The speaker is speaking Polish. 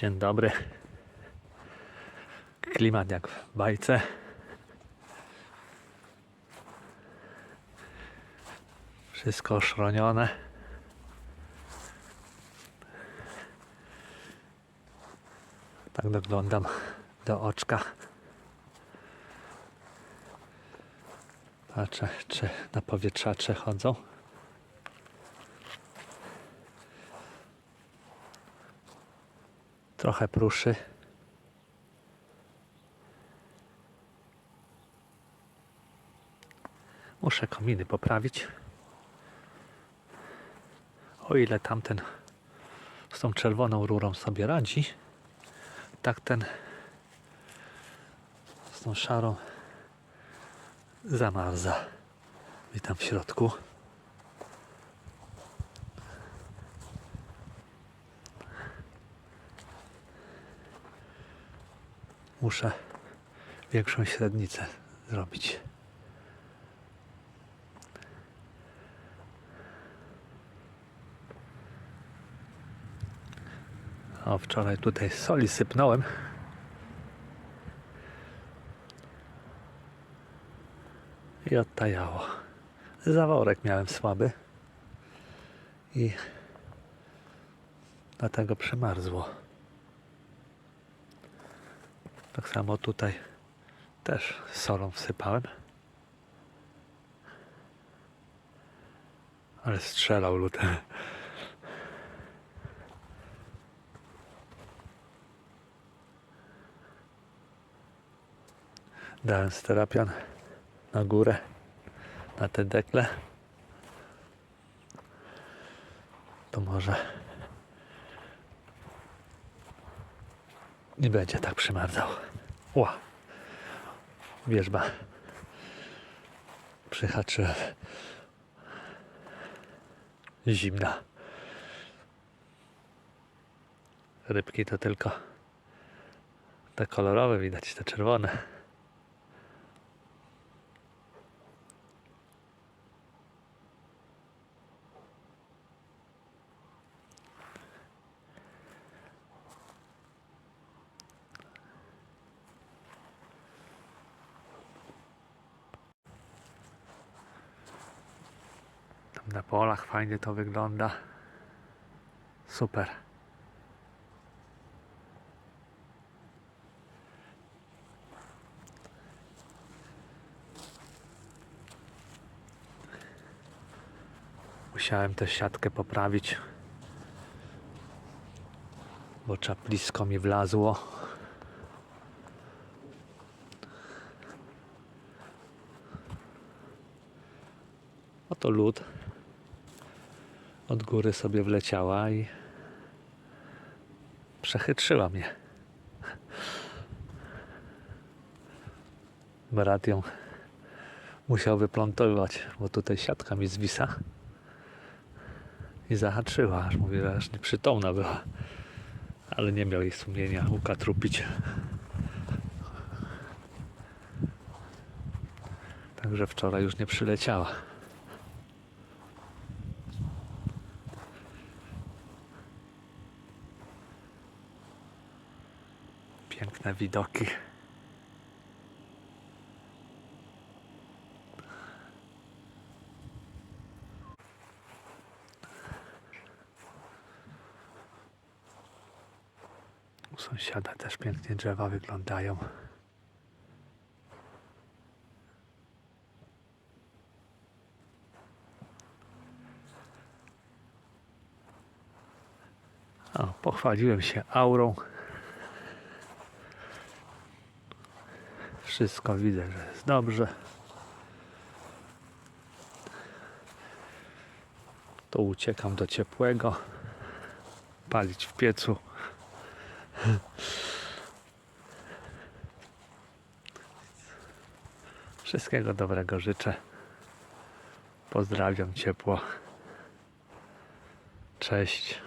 Dzień dobry. Klimat jak w bajce. Wszystko oszronione. Tak doglądam do oczka. Patrzę, czy na powietrzacze chodzą. Trochę pruszy. Muszę kominy poprawić. O ile tamten z tą czerwoną rurą sobie radzi, tak ten z tą szarą zamarza. Witam w środku. Muszę większą średnicę zrobić. O, wczoraj tutaj soli sypnąłem. I odtajało. Zaworek miałem słaby. I dlatego przemarzło. Tak samo tutaj też solą wsypałem. Ale strzelał lód. Dałem sterapian na górę, na te dekle. To może nie będzie tak przymarzał. Ła. Wierzba. Przyhaczyłem. Zimna. Rybki to tylko te kolorowe widać, te czerwone. Na polach fajnie to wygląda. Super. Musiałem tę siatkę poprawić, bo czaplisko mi wlazło. Oto lód od góry sobie wleciała i przechytrzyła mnie. Brat ją musiał wyplątować, bo tutaj siatka mi zwisa i zahaczyła, aż mówię, że aż nieprzytomna była. Ale nie miał jej sumienia ukatrupić. Także wczoraj już nie przyleciała. Piękne widoki. U sąsiada też pięknie drzewa wyglądają. O, pochwaliłem się aurą. Wszystko widzę, że jest dobrze. To uciekam do ciepłego. Palić w piecu. Wszystkiego dobrego życzę. Pozdrawiam ciepło. Cześć.